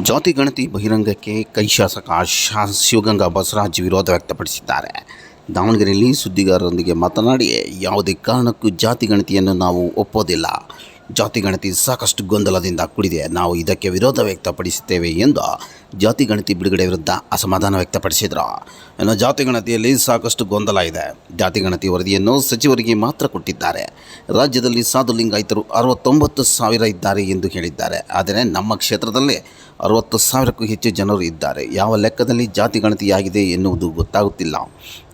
ಜಾತಿ ಗಣತಿ ಬಹಿರಂಗಕ್ಕೆ ಕೈ ಶಾಸಕ ಶಾ ಶಿವಗಂಗಾ ಬಸವರಾಜ್ ವಿರೋಧ ವ್ಯಕ್ತಪಡಿಸಿದ್ದಾರೆ. ದಾವಣಗೆರೆಯಲ್ಲಿ ಸುದ್ದಿಗಾರರೊಂದಿಗೆ ಮಾತನಾಡಿ, ಯಾವುದೇ ಕಾರಣಕ್ಕೂ ಜಾತಿ ಗಣತಿಯನ್ನು ನಾವು ಒಪ್ಪೋದಿಲ್ಲ. ಜಾತಿ ಗಣತಿ ಸಾಕಷ್ಟು ಗೊಂದಲದಿಂದ ಕೂಡಿದೆ. ನಾವು ಇದಕ್ಕೆ ವಿರೋಧ ವ್ಯಕ್ತಪಡಿಸುತ್ತೇವೆ ಎಂದು ಜಾತಿ ಗಣತಿ ಬಿಡುಗಡೆ ವಿರುದ್ಧ ಅಸಮಾಧಾನ ವ್ಯಕ್ತಪಡಿಸಿದರು. ಇನ್ನು ಜಾತಿ ಗಣತಿಯಲ್ಲಿ ಸಾಕಷ್ಟು ಗೊಂದಲ ಇದೆ. ಜಾತಿ ಗಣತಿ ವರದಿಯನ್ನು ಸಚಿವರಿಗೆ ಮಾತ್ರ ಕೊಟ್ಟಿದ್ದಾರೆ. ರಾಜ್ಯದಲ್ಲಿ ಸಾಧು ಲಿಂಗಾಯಿತರು ಅರವತ್ತೊಂಬತ್ತು ಸಾವಿರ ಇದ್ದಾರೆ ಎಂದು ಹೇಳಿದ್ದಾರೆ. ಆದರೆ ನಮ್ಮ ಕ್ಷೇತ್ರದಲ್ಲಿ ಅರವತ್ತು ಸಾವಿರಕ್ಕೂ ಹೆಚ್ಚು ಜನರು ಇದ್ದಾರೆ. ಯಾವ ಲೆಕ್ಕದಲ್ಲಿ ಜಾತಿ ಗಣತಿಯಾಗಿದೆ ಎನ್ನುವುದು ಗೊತ್ತಾಗುತ್ತಿಲ್ಲ.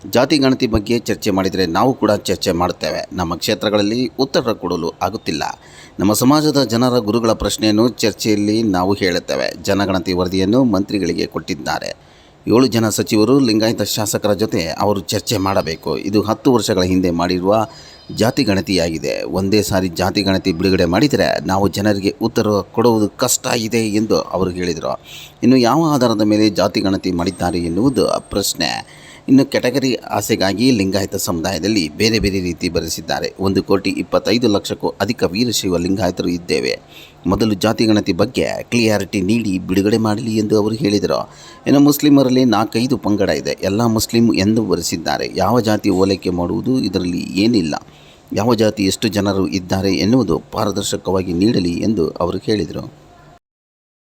ಜಾತಿ ಗಣತಿ ಬಗ್ಗೆ ಚರ್ಚೆ ಮಾಡಿದರೆ ನಾವು ಕೂಡ ಚರ್ಚೆ ಮಾಡುತ್ತೇವೆ. ನಮ್ಮ ಕ್ಷೇತ್ರಗಳಲ್ಲಿ ಉತ್ತರ ಕೊಡಲು ಆಗುತ್ತಿಲ್ಲ. ನಮ್ಮ ಸಮಾಜದ ಜನರ ಗುರುಗಳ ಪ್ರಶ್ನೆಯನ್ನು ಚರ್ಚೆಯಲ್ಲಿ ನಾವು ಹೇಳುತ್ತೇವೆ. ಜನಗಣತಿ ವರದಿಯನ್ನು ಮಂತ್ರಿಗಳಿಗೆ ಕೊಟ್ಟಿದ್ದಾರೆ. ಏಳು ಜನ ಸಚಿವರು ಲಿಂಗಾಯತ ಶಾಸಕರ ಜೊತೆ ಅವರು ಚರ್ಚೆ ಮಾಡಬೇಕು. ಇದು ಹತ್ತು ವರ್ಷಗಳ ಹಿಂದೆ ಮಾಡಿರುವ ಜಾತಿ ಗಣತಿಯಾಗಿದೆ. ಒಂದೇ ಸಾರಿ ಜಾತಿ ಗಣತಿ ಬಿಡುಗಡೆ ಮಾಡಿದರೆ ನಾವು ಜನರಿಗೆ ಉತ್ತರ ಕೊಡುವುದು ಕಷ್ಟ ಇದೆ ಎಂದು ಅವರು ಹೇಳಿದರು. ಇನ್ನು ಯಾವ ಆಧಾರದ ಮೇಲೆ ಜಾತಿ ಗಣತಿ ಮಾಡಿದ್ದಾರೆ ಎನ್ನುವುದು ಪ್ರಶ್ನೆ. ಇನ್ನು ಕೆಟಗರಿ ಆಸೆಗಾಗಿ ಲಿಂಗಾಯತ ಸಮುದಾಯದಲ್ಲಿ ಬೇರೆ ಬೇರೆ ರೀತಿ ಬರೆಸಿದ್ದಾರೆ. ಒಂದು ಕೋಟಿ ಇಪ್ಪತ್ತೈದು ಲಕ್ಷಕ್ಕೂ ಅಧಿಕ ವೀರಶೈವ ಲಿಂಗಾಯತರು ಇದ್ದೇವೆ. ಮೊದಲು ಜಾತಿಗಣತಿ ಬಗ್ಗೆ ಕ್ಲಿಯಾರಿಟಿ ನೀಡಿ ಬಿಡುಗಡೆ ಮಾಡಲಿ ಎಂದು ಅವರು ಹೇಳಿದರು. ಇನ್ನು ಮುಸ್ಲಿಮರಲ್ಲಿ ನಾಲ್ಕೈದು ಪಂಗಡ ಇದೆ. ಎಲ್ಲ ಮುಸ್ಲಿಂ ಎಂದು ಬರೆಸಿದ್ದಾರೆ. ಯಾವ ಜಾತಿ ಓಲೈಕೆ ಮಾಡುವುದು ಇದರಲ್ಲಿ ಏನಿಲ್ಲ. ಯಾವ ಜಾತಿ ಎಷ್ಟು ಜನರು ಇದ್ದಾರೆ ಎನ್ನುವುದು ಪಾರದರ್ಶಕವಾಗಿ ನೀಡಲಿ ಎಂದು ಅವರು ಹೇಳಿದರು.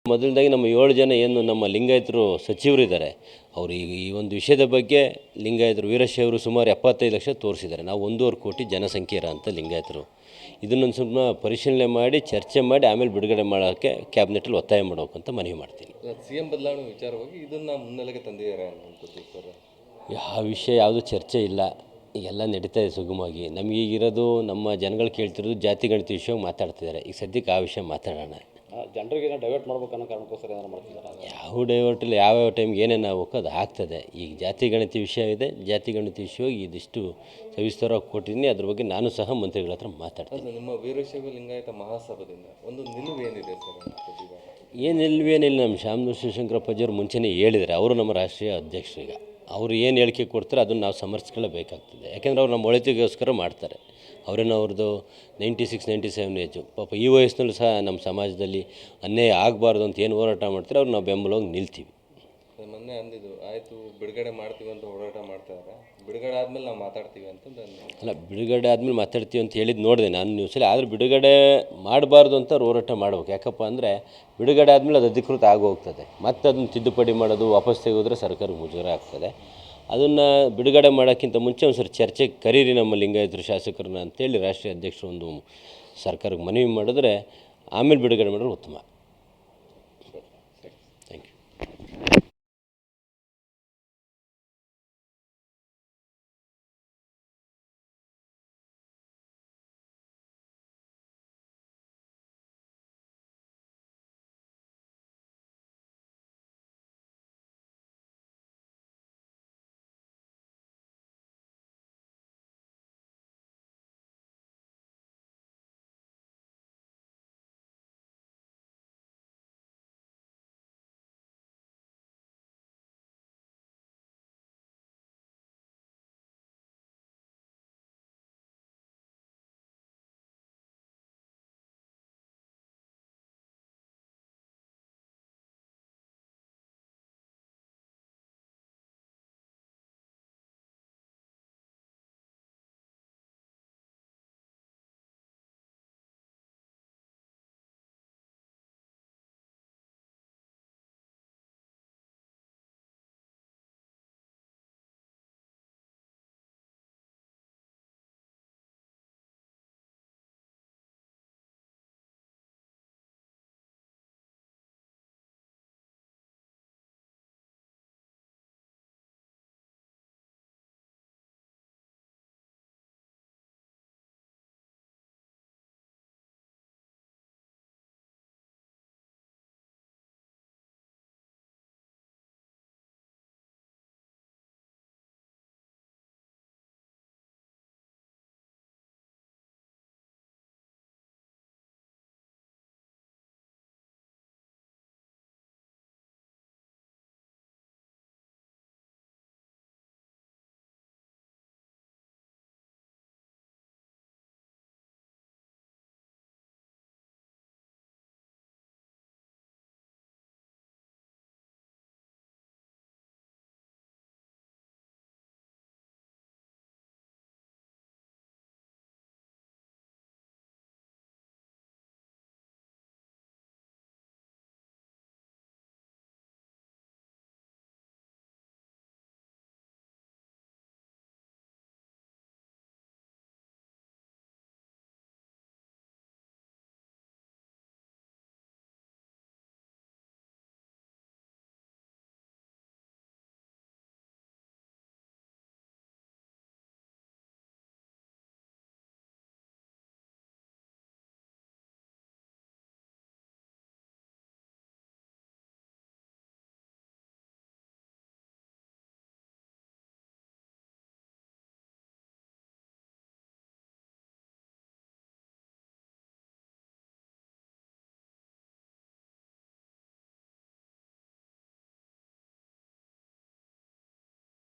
ಮೊದಲನೇದಾಗಿ ನಮ್ಮ ಏಳು ಜನ ಏನು ನಮ್ಮ ಲಿಂಗಾಯತರು ಸಚಿವರಿದ್ದಾರೆ ಅವರು ಈಗ ಈ ಒಂದು ವಿಷಯದ ಬಗ್ಗೆ ಲಿಂಗಾಯತರು ವೀರಶೈವರು ಸುಮಾರು ಎಪ್ಪತ್ತೈದು ಲಕ್ಷ ತೋರಿಸಿದ್ದಾರೆ. ನಾವು ಒಂದೂವರೆ ಕೋಟಿ ಜನಸಂಖ್ಯೆ ಅಂತ ಲಿಂಗಾಯತರು. ಇದನ್ನೊಂದು ಸ್ವಲ್ಪ ಪರಿಶೀಲನೆ ಮಾಡಿ ಚರ್ಚೆ ಮಾಡಿ ಆಮೇಲೆ ಬಿಡುಗಡೆ ಮಾಡೋಕ್ಕೆ ಕ್ಯಾಬಿನೆಟಲ್ಲಿ ಒತ್ತಾಯ ಮಾಡಬೇಕು ಅಂತ ಮನವಿ ಮಾಡ್ತೀನಿ. ಸಿ ಎಂ ಬದಲಾವಣೆ ವಿಚಾರವಾಗಿ ಇದನ್ನು ಮುನ್ನೆಲೆಗೆ ತಂದಿದ್ದಾರೆ ಯಾವ ವಿಷಯ ಯಾವುದು ಚರ್ಚೆ ಇಲ್ಲ. ಎಲ್ಲ ನಡೀತಾ ಇದೆ ಸುಗಮವಾಗಿ. ನಮಗೆ ಈಗಿರೋದು ನಮ್ಮ ಜನಗಳು ಕೇಳ್ತಿರೋದು ಜಾತಿ ಗಣಿತ ವಿಷಯವಾಗಿ ಮಾತಾಡ್ತಿದ್ದಾರೆ. ಈಗ ಸದ್ಯಕ್ಕೆ ಆ ವಿಷಯ ಮಾತಾಡೋಣ. ಜನರಿಗೆ ಡೈವರ್ಟ್ ಮಾಡ್ಬೇಕು ಅನ್ನೋ ಕಾರಣಕ್ಕೋಸ್ಕರ ಏನಾರು ಮಾಡ್ತಿದ್ದಾರೆ ಯಾವ ಇಲ್ಲ ಯಾವ್ಯಾವ ಟೈಮ್ಗೆ ಏನೇನು ಆಗ್ಬೇಕು ಅದು ಆಗ್ತದೆ. ಈಗ ಜಾತಿ ಗಣತಿ ವಿಷಯ ಇದೆ ಜಾತಿ ಗಣತಿ ವಿಷಯವಾಗಿ ಇದಿಷ್ಟು ಸವಿಸ್ತಾರವಾಗಿ ಕೊಟ್ಟಿದ್ದೀನಿ. ಅದ್ರ ಬಗ್ಗೆ ನಾನು ಸಹ ಮಂತ್ರಿಗಳ ಹತ್ರ ಮಾತಾಡ್ತೀನಿ. ನಿಮ್ಮ ವೀರಶೈವ ಲಿಂಗಾಯತ ಮಹಾಸಭದಿಂದ ಒಂದು ನಿಲುವು ಏನಿದೆ ಸರ್ ಏನು ನಿಲುವೇನಿಲ್ಲ ನಮ್ಮ ಶಾಮನೂರು ಶಿವಶಂಕರಪ್ಪಜಿಯವರು ಮುಂಚೆನೇ ಹೇಳಿದ್ದಾರೆ. ಅವರು ನಮ್ಮ ರಾಷ್ಟ್ರೀಯ ಅಧ್ಯಕ್ಷರು ಈಗ. ಅವರು ಏನು ಹೇಳಿಕೆ ಕೊಡ್ತಾರೆ ಅದನ್ನು ನಾವು ಸಮರ್ಥಿಸ್ಕೊಳ್ಳಬೇಕಾಗ್ತದೆ ಯಾಕೆಂದರೆ ಅವ್ರು ನಮ್ಮ ಒಳಿತಿಗೋಸ್ಕರ ಮಾಡ್ತಾರೆ. ಅವರೇನೋ ಅವ್ರದ್ದು ninety six, ninety seven age. ಪಾಪ ಈ ವಯಸ್ಸಿನಲ್ಲೂ ಸಹ ನಮ್ಮ ಸಮಾಜದಲ್ಲಿ ಅನ್ಯಾಯ ಆಗಬಾರ್ದು ಅಂತ ಏನು ಹೋರಾಟ ಮಾಡ್ತಾರೆ ಅವ್ರು ನಾವು ಬೆಂಬಲವಾಗಿ ನಿಲ್ತೀವಿ. ಮೊನ್ನೆ ಅಂದಿದ್ದು, ಆಯಿತು, ಬಿಡುಗಡೆ ಮಾಡ್ತೀವಿ ಅಂತ ಹೋರಾಟ ಮಾಡ್ತಾ ಇದ್ದಾರೆ. ಬಿಡುಗಡೆ ಆದ್ಮೇಲೆ ನಾವು ಮಾತಾಡ್ತೀವಿ ಅಂತಂದ್ರೆ. ಅಲ್ಲ ಬಿಡುಗಡೆ ಆದ್ಮೇಲೆ ಮಾತಾಡ್ತೀವಿ ಅಂತ ಹೇಳಿದ್ದು ನೋಡಿದೆ ನಾನು ನ್ಯೂಸಲ್ಲಿ, ಆದರೆ ಬಿಡುಗಡೆ ಮಾಡಬಾರ್ದು ಅಂತ ಹೋರಾಟ ಮಾಡ್ಬೇಕು. ಯಾಕಪ್ಪ ಅಂದರೆ ಬಿಡುಗಡೆ ಆದಮೇಲೆ ಅದು ಅಧಿಕೃತ ಆಗೋಗ್ತದೆ. ಮತ್ತೆ ಅದನ್ನು ತಿದ್ದುಪಡಿ ಮಾಡೋದು, ವಾಪಸ್ ತೆಗೆದ್ರೆ ಸರ್ಕಾರಕ್ಕೆ ಮುಜುಗರ ಆಗ್ತದೆ. ಅದನ್ನು ಬಿಡುಗಡೆ ಮಾಡೋಕ್ಕಿಂತ ಮುಂಚೆ ಒಂದು ಸರಿ ಚರ್ಚೆಗೆ ಕರೀರಿ ನಮ್ಮ ಲಿಂಗಾಯತರು ಶಾಸಕರನ್ನ ಅಂತೇಳಿ ರಾಷ್ಟ್ರೀಯ ಅಧ್ಯಕ್ಷರು ಒಂದು ಸರ್ಕಾರಕ್ಕೆ ಮನವಿ ಮಾಡಿದ್ರೆ ಆಮೇಲೆ ಬಿಡುಗಡೆ ಮಾಡೋದು ಉತ್ತಮ